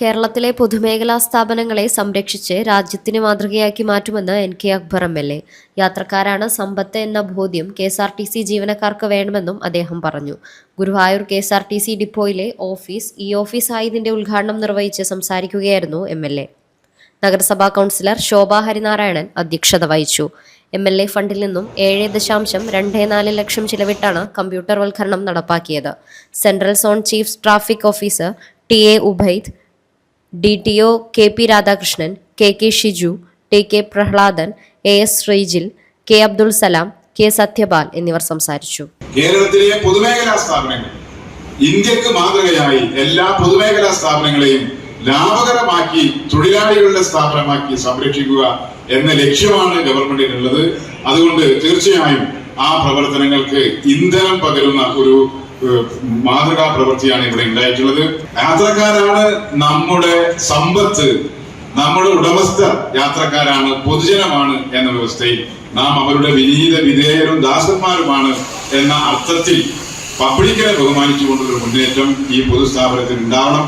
കേരളത്തിലെ പൊതുമേഖലാ സ്ഥാപനങ്ങളെ സംരക്ഷിച്ച് രാജ്യത്തിന് മാതൃകയാക്കി മാറ്റുമെന്ന് N K Akbar M L A. യാത്രക്കാരാണ് സമ്പത്ത് എന്ന ബോധ്യം K S R T C ജീവനക്കാർക്ക് വേണമെന്നും അദ്ദേഹം പറഞ്ഞു. Guruvayur K S R T C ഡിപ്പോയിലെ office E office ആയതിന്റെ ഉദ്ഘാടനം നിർവഹിച്ച് സംസാരിക്കുകയായിരുന്നു എം എൽ എ. നഗരസഭാ കൗൺസിലർ ശോഭാ ഹരിനാരായണൻ അധ്യക്ഷത വഹിച്ചു. എം എൽ എ ഫണ്ടിൽ നിന്നും ഏഴ് ദശാംശം രണ്ട് നാല് ലക്ഷം ചിലവിട്ടാണ് കമ്പ്യൂട്ടർവൽക്കരണം നടപ്പാക്കിയത്. Central zone chief traffic officer T A Ubaid D T O K P Radhakrishnan K K Shiju T K Prahladan A S Sreejil K Abdul Salam K Sathyapal എന്നിവർ സംസാരിച്ചു. കേരളത്തിലെ പൊതുമേഖലാ സ്ഥാപനങ്ങൾ ഇന്ത്യയ്ക്ക് മാതൃകയായി എല്ലാ പൊതുമേഖലാ സ്ഥാപനങ്ങളെയും ലാഭകരമാക്കി തൊഴിലാളികളുടെ സ്ഥാപനമാക്കി സംരക്ഷിക്കുക എന്ന ലക്ഷ്യമാണ് ഗവൺമെന്റിനുള്ളത്. അതുകൊണ്ട് തീർച്ചയായും ആ പ്രവർത്തനങ്ങൾക്ക് ഇന്ധനം പകരുന്ന ഒരു മാതൃകാ പ്രവൃത്തിയാണ് ഇവിടെ ഉണ്ടായിട്ടുള്ളത്. യാത്രക്കാരാണ് നമ്മുടെ സമ്പത്ത് നമ്മുടെ ഉടമസ്ഥ യാത്രക്കാരാണ് പൊതുജനമാണ് എന്ന വ്യവസ്ഥയിൽ നാം അവരുടെ വിനീത വിധേയരും ദാസന്മാരുമാണ് എന്ന അർത്ഥത്തിൽ പബ്ലിക്കിനെ ബഹുമാനിച്ചുകൊണ്ടുള്ള മുന്നേറ്റം ഈ പൊതുസ്ഥാപനത്തിൽ ഉണ്ടാവണം.